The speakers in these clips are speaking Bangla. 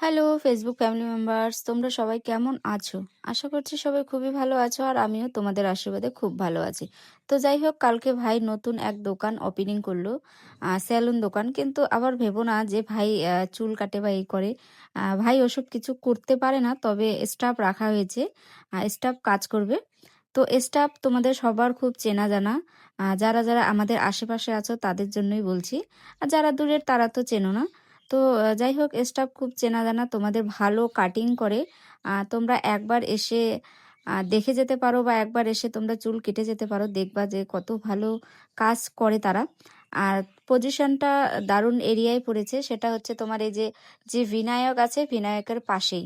হ্যালো ফেসবুক ফ্যামিলি মেম্বার্স তোমরা সবাই কেমন আছো? আশা করছি সবাই খুবই ভালো আছো আর আমিও তোমাদের আশীর্বাদে খুব ভালো আছি। তো যাই হোক, কালকে ভাই নতুন এক দোকান ওপেনিং করল স্যালুন দোকান। কিন্তু আবার ভেবো না যে ভাই চুল কাটে বা এই করে। ভাই ওসব কিছু করতে পারে না, তবে স্টাফ রাখা হয়েছে স্টাফ কাজ করবে। তো স্টাফ তোমাদের সবার খুব চেনা জানা যারা যারা আমাদের আশেপাশে আছো তাদের জন্যই বলছি। আর যারা দূরের তারা তো চেনো না। তো যাই হোক স্টাফ খুব চেনা জানা, তোমাদের ভালো কাটিং করে। তোমরা একবার এসে দেখে যেতে পারো বা একবার এসে তোমরা চুল কেটে যেতে পারো, দেখবা যে কত ভালো কাজ করে তারা। আর পজিশনটা দারুণ এরিয়ায় পড়েছে, সেটা হচ্ছে তোমার এই যে যে বিনায়ক আছে বিনায়কের পাশেই।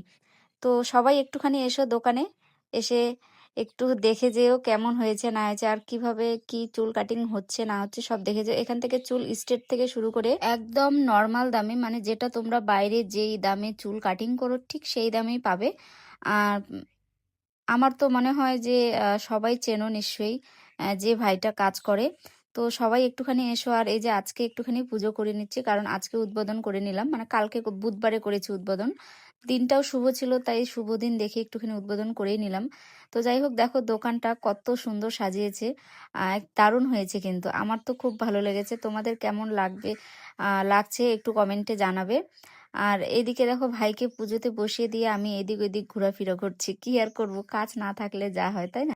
তো সবাই একটুখানি এসো দোকানে, এসে একটু দেখে যেও কেমন হয়েছে না হয়েছে, আর কীভাবে কি চুল কাটিং হচ্ছে না হচ্ছে সব দেখে যেও। এখান থেকে চুল স্টেট থেকে শুরু করে একদম নর্মাল দামে মানে যেটা তোমরা বাইরে যেই দামে চুল কাটিং করো ঠিক সেই দামেই পাবে। আর আমার তো মনে হয় যে সবাই চেনো নিশ্চয়ই যে ভাইটা কাজ করে। তো সবাই একটুখানি এসো আর এই যে আজকে একটুখানি পুজো করে নিচ্ছি, কারণ আজকে উদ্বোধন করে নিলাম। মানে কালকে বুধবারে করেছি উদ্বোধন। দিনটাও শুভ ছিল, তাই শুভ দিন দেখে একটুখানি উদ্বোধন করেই নিলাম। তো যাই হোক, দেখো দোকানটা কত সুন্দর সাজিয়েছে দারুণ হয়েছে কিন্তু। আমার তো খুব ভালো লেগেছে। তোমাদের কেমন লাগবে লাগছে একটু কমেন্টে জানাবে। আর এদিকে দেখো ভাইকে পুজোতে বসিয়ে দিয়ে আমি এদিক ওদিক ঘোরাফেরা করছি। কি আর করব? কাজ না থাকলে যা হয়, তাই না?